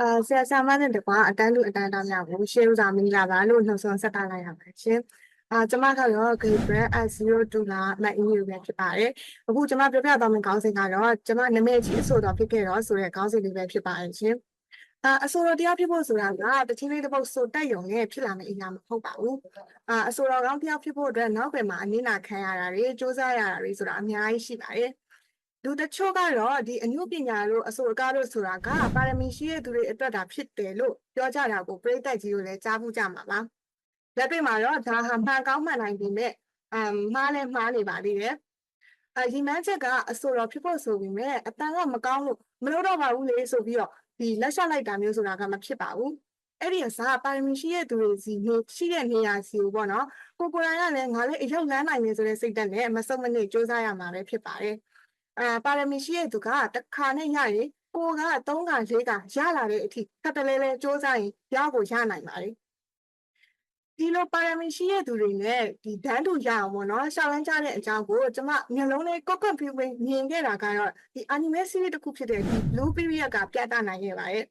အာဆရာဆရာမနဲ့တကွာအတန်းတူအတန်းသားများကိုရှေးဥစွာမင်္ဂလာပါလို့နှုတ်ဆက်ဆက်တာလိုက်ရပါတယ်ရှင်။အာကျမကတော့ grade brand S02 လာမအင်းကြီးပဲဖြစ်ပါတယ်။အခုကျမပြောပြသွားမယ့်ခေါင်းစဉ်ကတော့ကျမနာမည်ကြီးအဆိုတော်ဖြစ်ခဲ့တော့ဆိုတဲ့ခေါင်းစဉ်လေးပဲဖြစ်ပါတယ်ရှင်။အာအဆိုတော်တရားဖြစ်ဖို့ဆိုတာကတချင်းလေးတစ်ပုတ်ဆိုတက်ယုံနဲ့ဖြစ်လာမယ့်အရာမဟုတ်ပါဘူး။အာအဆိုတော်ကောင်းတရားဖြစ်ဖို့အတွက်နောက်ွယ်မှာအနည်းနာခံရတာတွေစူးစမ်းရတာတွေဆိုတာအများကြီးရှိပါတယ်။ လူတချို့ကတော့ဒီအမှုပညာတို့အဆိုအကားတို့ဆိုတာကပါရမီရှိတဲ့သူတွေအတွက်ဒါဖြစ်တယ်လို့ပြောကြတာကိုပြိတ္တကြီးတို့လည်းကြားဖို့ကြမှာပါလက်တွေ့မှာတော့ဒါဟာမှန်ကောင်းမှန်နိုင်ပေမဲ့အမ်မှားလဲမှားနေပါသေးတယ်အဒီမန်းချက်ကအဆိုတော်ဖြစ်ဖို့ဆိုပေမဲ့အတန်ကမကောင်းလို့မလုပ်တော့ပါဘူးလေဆိုပြီးတော့ဒီလက်ရှလိုက်တာမျိုးဆိုတာကမဖြစ်ပါဘူးအဲ့ဒီအစားပါရမီရှိတဲ့သူတွေစီနေရှိတဲ့နေရာစီကိုပေါ့နော်ကိုကိုယ်တိုင်ကလည်းငါလည်းအရောက်လန်းနိုင်နေဆိုတဲ့စိတ်ဓာတ်နဲ့မစုံမနစ်စူးစမ်းရမှာပဲဖြစ်ပါတယ် အာပါရမီရှိတဲ့သူကတစ်ခါနဲ့ရရင်ကိုက3ခါ4ခါရလာတဲ့အထိထပ်တလဲလဲစူးစမ်းရင်ရကိုရနိုင်ပါတယ်ဒီလိုပါရမီရှိတဲ့သူတွေနဲ့ဒီဒန်းတူရအောင်ပေါ့နော်ရှောင်းလန်းကြတဲ့အကြောင်းကိုကျွန်မမျိုးလုံးလေးကော့ကော့ပြီးပြီးမြင်ခဲ့တာကတော့ဒီ anime series တစ်ခုဖြစ်တဲ့ဒီ Blue Period ကပြသနိုင်ခဲ့ပါတယ်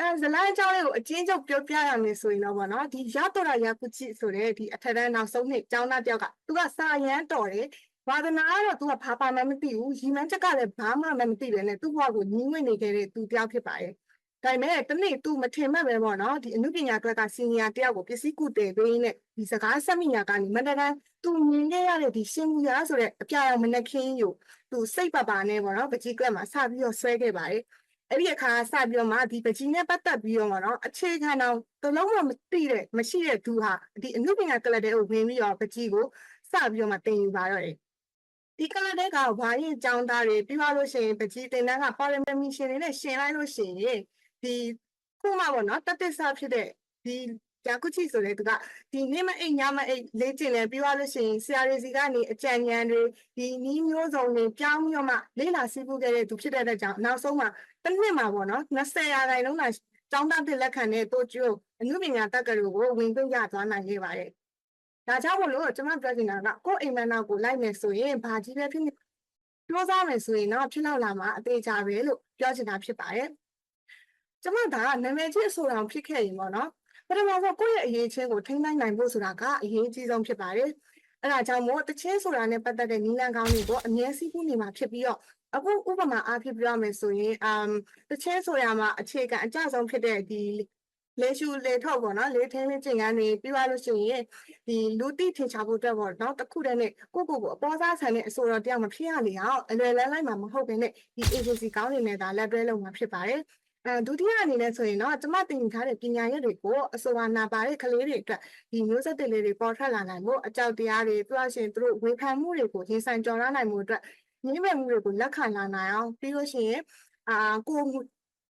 အဲဇလိုင်းအကြောင်းလေးကိုအချင်းချုပ်ပြောပြရမယ်ဆိုရင်တော့ဗောနော်ဒီရတော်ရရကုချီဆိုတဲ့ဒီအထက်တန်းနောက်ဆုံးနှစ်ကျောင်းသားတယောက်ကသူကစာရမ်းတော်တယ် ဝါဒနာကတော့သူကဘာပါမှမသိဘူးရီမန်းချက်ကလည်းဘာမှမသိပဲနဲ့သူ့ဘဝကိုညီးငွေ့နေခဲ့တဲ့သူတယောက်ဖြစ်ပါတယ်ဒါပေမဲ့တနေ့သူမထင်မှတ်ပဲပေါ့နော်ဒီအမှုပညာအတွက်ကစီနီယာတယောက်ကိုပစ္စည်းကုတယ်ပေးနဲ့ဒီစကားဆက်မိညာကနေမန္တန်သူမြင်ခဲ့ရတဲ့ဒီရှင်မူရာဆိုတဲ့အပြာရောင်မနှက်ခင်းကိုသူစိတ်ပပါနဲ့ပေါ့နော်ပကြီးကလပ်မှာစပြီးတော့ဆွဲခဲ့ပါတယ်အဲ့ဒီအခါစပြီးတော့မှဒီပကြီးနဲ့ပတ်သက်ပြီးတော့ပေါ့နော်အခြေခံတော့တလုံးမှမသိတဲ့မရှိတဲ့သူဟာဒီအမှုပညာကလပ်တဲ့ကိုဝင်ပြီးတော့ပကြီးကိုစပြီးတော့မှတင်ယူပါတော့တယ် ဒီကလတဲ့ကဘာရင်ចောင်းသားတွေပြီးသွားလို့ရှိရင်ပကြီးတင်တန်းကပါရမီရှင်တွေနဲ့ရှင်လိုက်လို့ရှိရင်ဒီခုမှပေါ့နော်တတ္တဆဖြစ်တဲ့ဒီယာကုချီဆိုတဲ့သူကဒီနေ့မအိမ်ညမအိမ်လေးကျင်လဲပြီးသွားလို့ရှိရင်ဆရာတွေစီကနေအကြံဉာဏ်တွေဒီနီးမျိုးစုံတွေပြောင်းပြီးတော့မှလေးလာစီးပူခဲ့တဲ့သူဖြစ်တဲ့အတွက်ကြောင့်နောက်ဆုံးမှာတစ်နှစ်မှာပေါ့နော်20ရာခိုင်နှုန်းသာကျောင်းသားတစ်လက်ခံတဲ့တိုကျိုအမှုပညာတက္ကသိုလ်ကိုဝင်ခွင့်ရသွားနိုင်ခဲ့ပါတယ် ဒါကြောင့်မလို့ကျွန်မပြောချင်တာကကိုယ့်အိမ်မက်နောက်ကိုလိုက်မယ်ဆိုရင်ဘာကြီးပဲဖြစ်ဖြစ်ပြောစားမယ်ဆိုရင်တော့ဖြစ်လောက်လာမှာအသေးချာပဲလို့ပြောချင်တာဖြစ်ပါတယ်ကျမဒါနာမည်ကြီးအဆိုတော်ဖြစ်ခဲ့ရင်ပေါ့နော်ပထမဆုံးကိုယ့်ရဲ့အရေးချင်းကိုထိန်းသိမ်းနိုင်ဖို့ဆိုတာကအရေးကြီးဆုံးဖြစ်ပါတယ်အဲ့ဒါကြောင့်မို့တချင်းဆိုတာနဲ့ပတ်သက်တဲ့နီလန်ကောင်းတွေကိုအမြဲစီးပူးနေမှာဖြစ်ပြီးတော့အခုဥပမာအားဖြင့်ပြောရမယ်ဆိုရင်အမ်တချင်းဆိုရမှာအခြေခံအကျဆုံးဖြစ်တဲ့ဒီ လေရှူလေထော့ပေါ့နော်လေထင်းလေးကျင်ကန်းနေပြီးသွားလို့ရှိရင်ဒီလူတိထင်ရှားဖို့အတွက်ပေါ့နော်တစ်ခုတည်းနဲ့ကိုကိုကိုအပေါ်စားဆန်တဲ့အဆိုတော်တယောက်မဖြစ်ရလေအောင်အလွယ်လန်းလိုက်မှာမဟုတ်ဘဲနဲ့ဒီ agency ကောင်းနေနဲ့ဒါလက်တွဲလုပ်မှာဖြစ်ပါတယ်အဲဒုတိယအနေနဲ့ဆိုရင်တော့ကျမတင်ထားတဲ့ပညာရပ်တွေကိုအဆိုပါနာပါတဲ့ကလေးတွေအတွက်ဒီမျိုးဆက်တွေလေးတွေပေါ်ထွက်လာနိုင်ဖို့အကြောက်တရားတွေပြရှင်သူတို့ဝေဖန်မှုတွေကိုရင်ဆိုင်ကြော်ရနိုင်မှုအတွက်ညှိမဲ့မှုတွေကိုလက်ခံလာနိုင်အောင်ပြီးလို့ရှိရင်အာကို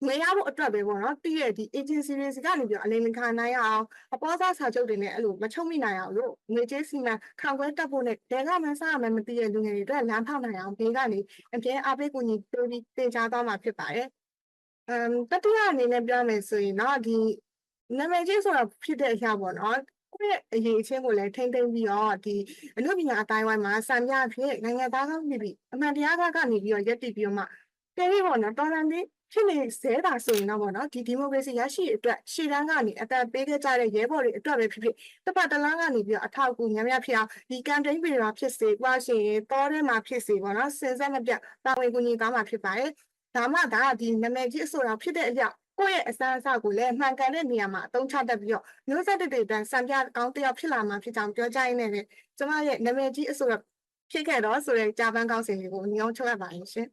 ငွေရဖို့အတွက်ပဲပေါ့နော်တည့်ရဲ့ဒီ agency တွေစီကနေပြီးတော့အလိမ်ခံနိုင်အောင်အပေါ်စားစာချုပ်တွေနဲ့အဲ့လိုမချုပ်မိနိုင်အောင်လို့ငွေကြေးစီမံခံခွဲတက်ဖို့နဲ့ဒေကမန်းစားရမယ်မသိတဲ့လူငယ်တွေအတွက်လမ်းဖောက်နိုင်အောင်ဘေးကနေအပြင်းအားပေးကူညီပေးပြီးတင် जा သွားမှာဖြစ်ပါတယ်အမ်တတိယအနေနဲ့ပြောမယ်ဆိုရင်တော့ဒီနာမည်ကြီးဆိုတာဖြစ်တဲ့အရာပေါ့နော်ကိုယ့်ရဲ့အရေးအချင်းကိုလည်းထိမ့်သိမ့်ပြီးတော့ဒီအမှုပညာအတိုင်းဝိုင်းမှာစံပြဖြစ်နိုင်ငံသားကောင်းနေပြီအမှန်တရားကနေပြီးတော့ရက်တည်ပြီးတော့မှကဲပြီးပေါ့နော်တော်လန်ပြီး ဖြစ်နေဇဲတာဆိုရင်တော့ပေါ့နော်ဒီဒီမိုကရေစီရရှိအတွက်ရှေ့တန်းကနေအတန်ပေးခဲ့ကြတဲ့ရဲဘော်တွေအတွက်ပဲဖြစ်ဖြစ်တစ်ပတ်တလားကနေပြီးတော့အထောက်အကူများများဖြစ်အောင်ဒီ campaign တွေမှာဖြစ်စေပွားရှင်တောထဲမှာဖြစ်စေပေါ့နော်စင်ဆက်မပြတ်တာဝန်ကူညီသွားမှာဖြစ်ပါတယ်ဒါမှဒါဒီနာမည်ကြီးအဆိုတာဖြစ်တဲ့အရာကိုယ့်ရဲ့အစမ်းအစကိုလည်းမှန်ကန်တဲ့နေရာမှာအသုံးချတတ်ပြီးတော့မျိုးဆက်တွေတန်းစံပြကောင်းတယောက်ဖြစ်လာမှာဖြစ်ကြောင်းပြောကြရင်းနဲ့ကျမရဲ့နာမည်ကြီးအဆိုဖြစ်ခဲ့တော့ဆိုတဲ့ကြာပန်းကောင်းစင်လေးကိုညောင်းချုပ်ရပါရင်ရှင်